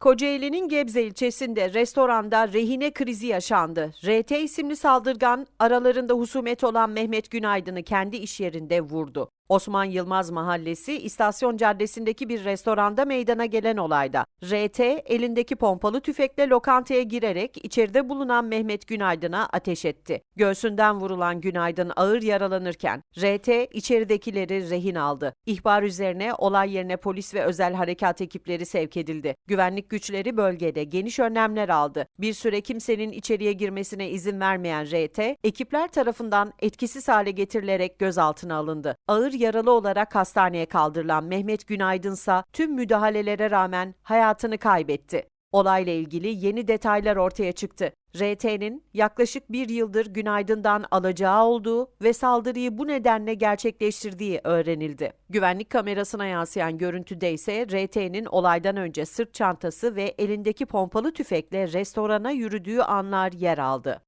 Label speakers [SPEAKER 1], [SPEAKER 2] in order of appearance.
[SPEAKER 1] Kocaeli'nin Gebze ilçesinde restoranda rehine krizi yaşandı. RT isimli saldırgan aralarında husumet olan Mehmet Günaydın'ı kendi iş yerinde vurdu. Osman Yılmaz Mahallesi İstasyon Caddesi'ndeki bir restoranda meydana gelen olayda RT elindeki pompalı tüfekle lokantaya girerek içeride bulunan Mehmet Günaydın'a ateş etti. Göğsünden vurulan Günaydın ağır yaralanırken RT içeridekileri rehin aldı. İhbar üzerine olay yerine polis ve özel harekat ekipleri sevk edildi. Güvenlik güçleri bölgede geniş önlemler aldı. Bir süre kimsenin içeriye girmesine izin vermeyen RT, ekipler tarafından etkisiz hale getirilerek gözaltına alındı. Ağır yaralı olarak hastaneye kaldırılan Mehmet Günaydın ise tüm müdahalelere rağmen hayatını kaybetti. Olayla ilgili yeni detaylar ortaya çıktı. RT'nin yaklaşık bir yıldır Günaydın'dan alacağı olduğu ve saldırıyı bu nedenle gerçekleştirdiği öğrenildi. Güvenlik kamerasına yansıyan görüntüde ise RT'nin olaydan önce sırt çantası ve elindeki pompalı tüfekle restorana yürüdüğü anlar yer aldı.